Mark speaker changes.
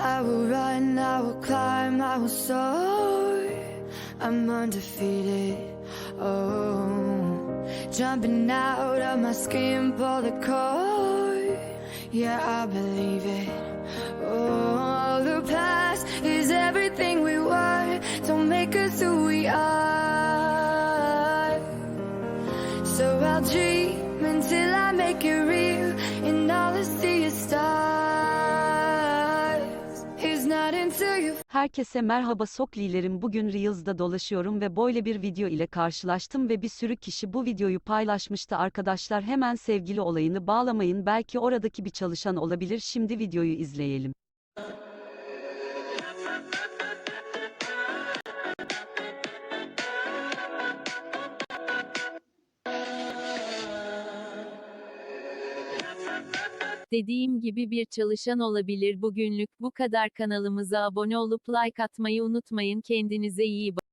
Speaker 1: I will run, I will climb, I will soar. I'm undefeated. Oh, jumping out of my skin, pull the cord. Yeah, I believe it. Oh, the past is everything we were. Don't make us who we are. So I'll dream until I make it real,
Speaker 2: Herkese merhaba Soklilerim. Bugün Reels'da dolaşıyorum ve böyle bir video ile karşılaştım ve bir sürü kişi bu videoyu paylaşmıştı. Arkadaşlar hemen sevgili olayını bağlamayın belki oradaki bir çalışan olabilir. Şimdi videoyu izleyelim.
Speaker 3: Dediğim gibi bir çalışan olabilir bugünlük bu kadar kanalımıza abone olup like atmayı unutmayın kendinize iyi bakın.